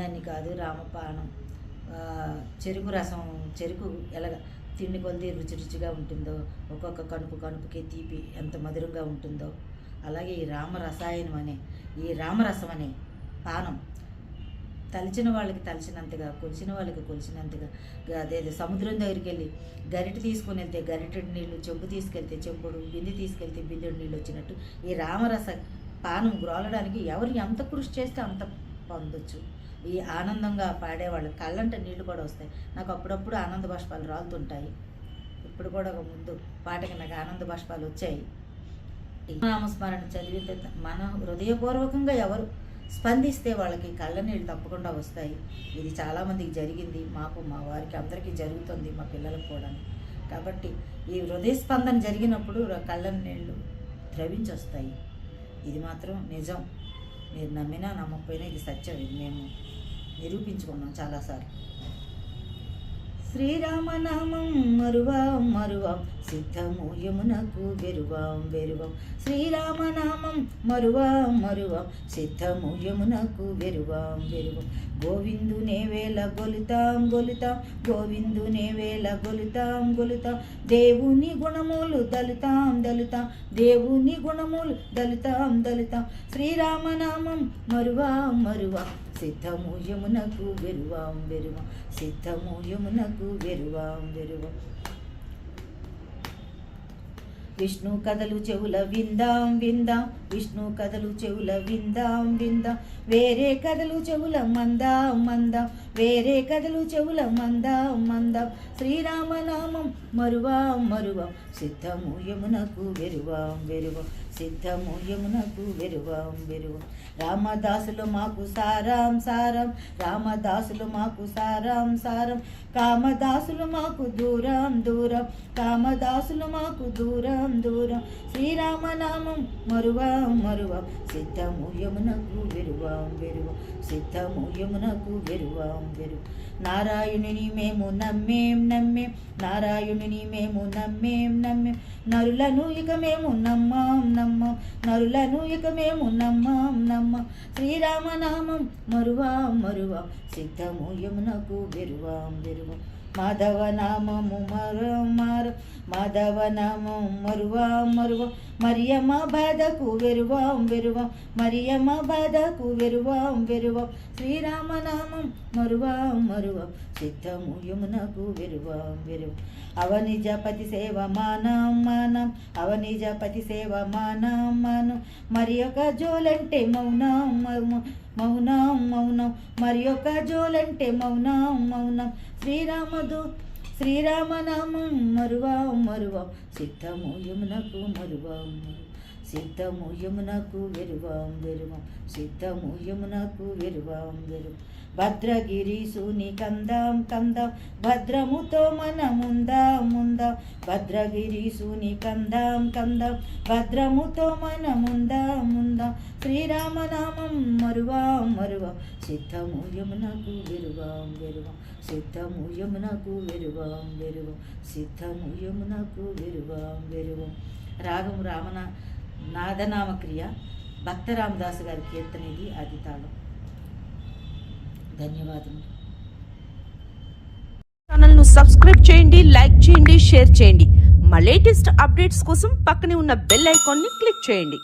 తిన్నన్ని కాదు రామపానం చెరుకు రసం చెరుకు ఎలాగ తిండి కొలిది రుచి రుచిగా ఉంటుందో ఒక్కొక్క కనుపు కనుపుకి తీపి ఎంత మధురంగా ఉంటుందో. అలాగే ఈ రామరసాయనం అనే ఈ రామరసం అనే పానం తలిచిన వాళ్ళకి తలిచినంతగా కొలిచిన వాళ్ళకి కొలిచినంతగా అదేదో సముద్రం దగ్గరికి వెళ్ళి గరిట తీసుకుని వెళ్తే గరిటెడు నీళ్ళు చెంబు తీసుకెళ్తే చెంబుడు బిందె తీసుకెళ్తే బిందెడు నీళ్ళు వచ్చినట్టు ఈ రామరస పానం గ్రోలడానికి ఎవరు ఎంత కృషి చేస్తే అంత పొందొచ్చు. ఈ ఆనందంగా పాడేవాళ్ళు కళ్ళంటే నీళ్ళు కూడా వస్తాయి. నాకు అప్పుడప్పుడు ఆనంద బాష్పాలు రాలుతుంటాయి. ఇప్పుడు కూడా ఒక ముందు పాటకి నాకు ఆనంద బాష్పాలు వచ్చాయి. నామస్మరణ చదివితే మన హృదయపూర్వకంగా ఎవరు స్పందిస్తే వాళ్ళకి కళ్ళ నీళ్ళు తప్పకుండా వస్తాయి. ఇది చాలామందికి జరిగింది. మాకు మా వారికి అందరికీ జరుగుతుంది మా పిల్లలకు కూడా కాబట్టి ఈ హృదయ స్పందన జరిగినప్పుడు కళ్ళ నీళ్ళు ద్రవించి వస్తాయి ఇది మాత్రం నిజం. మీరు నమ్మినా నమ్మకపోయినా ఇది సత్యం. ఇది మేము నిరూపించుకున్నాం చాలాసార్లు. శ్రీరామనామం మరువాం మరువాం. సిద్ధము యమునకు వెరువాం వెరువాం. శ్రీరామనామం మరువాం మరువాం. సిద్ధము యమునకు వెరువాం వెరువాం. గోవిందునే వేళ గొలుతాం గొలుతాం. గోవిందునే వేళ గొలుతాం గొలుతాం. దేవుని గుణములు దలుతాం దలుతాం దేవుని గుణములు దలుతాం దలుతాం శ్రీరామనామం మరువాం మరువాం. సిద్ధము యమునకు వెరువాం వెరువ. సిద్ధము యమునకు వెరువాం వెరువ. విష్ణు కథలు చెవుల విందాం విందాం. విష్ణు కథలు చెవుల విందాం విందాం. వేరే కథలు చెవుల మందాం మందాం. వేరే కథలు చెవుల మందాం మందాం. శ్రీరామనామం మరువాం మరువాం. సిద్ధము యమునకు వెరువాం వెరువాం. సిద్ధము. యమునకు వెరువాం వెరువాం. రామదాసులు మాకు సారాం సారం. రామదాసులు మాకు సారాం సారం. కామదాసులు మాకు దూరం దూరం. కామదాసులు మాకు దూరం దూరం. శ్రీరామనామం మరువాం మరువాం. సిద్ధము. యమునకు వెరువాం వెరువాం. సిద్ధము. యమునకు వెరువాం వెరు నారాయణుని మేము నమ్మేం నమ్మేం. నారాయణుని మేము నమ్మేం నమ్మేం. నరులను ఇక మేము నమ్మాం నమ్మం. నరులను ఇక మేము నమ్మాం నమ్మం. శ్రీరామనామం మరువాం మరువాం. సిద్ధము యమునకు వెరువాం వెరువాం. మాధవ నామము మరం మారం. మాధవ నామం మరువా మరువ. మరియమ్మ బాధకు వెరువాం వెరువాం. మరియమ్మ బాధకు వెరువాం వెరువాం. శ్రీరామనామం మరువాం మరువాం. సిద్ధము యమునకు వెరువాం వెరువాం. అవనిజ పతి సేవ మానం. మానం అవనిజ పతి సేవ మానం. మానం మరి ఒక జోలంటే మౌనం మౌనం మౌనం మౌనం. మరి ఒక జోలంటే మౌనం మౌనం. శ్రీరామదు శ్రీరామనామం మరువాం మరువాం. సిద్ధము యమునకు మరువాం సిద్ధము యమునకు వెరువాం వెరువాం. సిద్ధము యమునకు వెరువాం వెరు భద్రగిరీసుని కందాం కందాం భద్రముతో మనముందాం ముందాం. భద్రగిరీసుని కందాం కందాం భద్రముతో మనముందాం ముందాం. శ్రీరామనామం మరువాం మరువాం. సిద్ధము యమునకు విరువాం వెరువాం. సిద్ధము యమునకు వెరువాం విరువాం. సిద్ధము యమునకు వెరువాం వెరువాం. రాగం రామన నాదనామక్రియ భక్త రామదాసు గారి కీర్తన ఇది అది తాళం. ధన్యవాదములు. ఛానల్ సబ్స్క్రైబ్ చేయండి లైక్ చేయండి షేర్ చేయండి. మా లేటెస్ట్ అప్డేట్స్ కోసం పక్కనే ఉన్న బెల్ ఐకాన్ని క్లిక్ చేయండి.